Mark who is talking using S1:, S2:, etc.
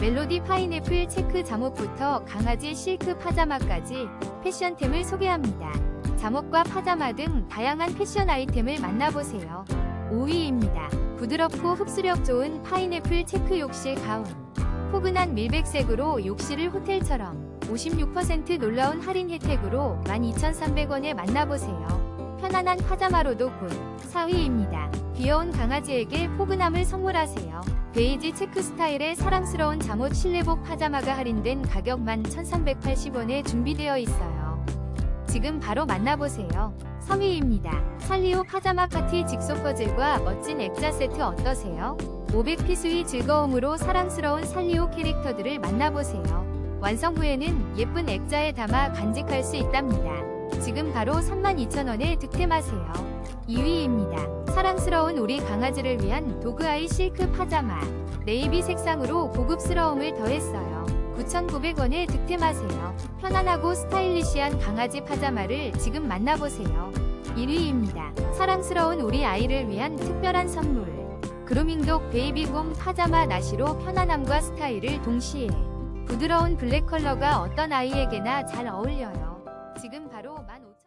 S1: 멜로디 파인애플 체크 잠옷부터 강아지 실크 파자마까지 패션템을 소개합니다. 잠옷과 파자마 등 다양한 패션 아이템을 만나보세요. 5위입니다. 부드럽고 흡수력 좋은 파인애플 체크 욕실 가운. 포근한 밀백색으로 욕실을 호텔처럼 56% 놀라운 할인 혜택으로 12,300원에 만나보세요. 편안한 파자마로도 굿. 4위입니다. 귀여운 강아지에게 포근함을 선물하세요. 베이지 체크 스타일의 사랑스러운 잠옷 실내복 파자마가 할인된 가격 11,380원에 준비되어 있어요. 지금 바로 만나보세요. 3위입니다. 살리오 파자마 파티 직소 퍼즐과 멋진 액자 세트 어떠세요? 500피수의 즐거움으로 사랑스러운 살리오 캐릭터들을 만나보세요. 완성 후에는 예쁜 액자에 담아 간직할 수 있답니다. 지금 바로 32,000원에 득템하세요. 2위입니다. 사랑스러운 우리 강아지를 위한 도그아이 실크 파자마. 네이비 색상으로 고급스러움을 더했어요. 9,900원에 득템하세요. 편안하고 스타일리시한 강아지 파자마를 지금 만나보세요. 1위입니다. 사랑스러운 우리 아이를 위한 특별한 선물. 그루밍독 베이비곰 파자마 나시로 편안함과 스타일을 동시에 부드러운 블랙 컬러가 어떤 아이에게나 잘 어울려요. 지금 바로 15,000원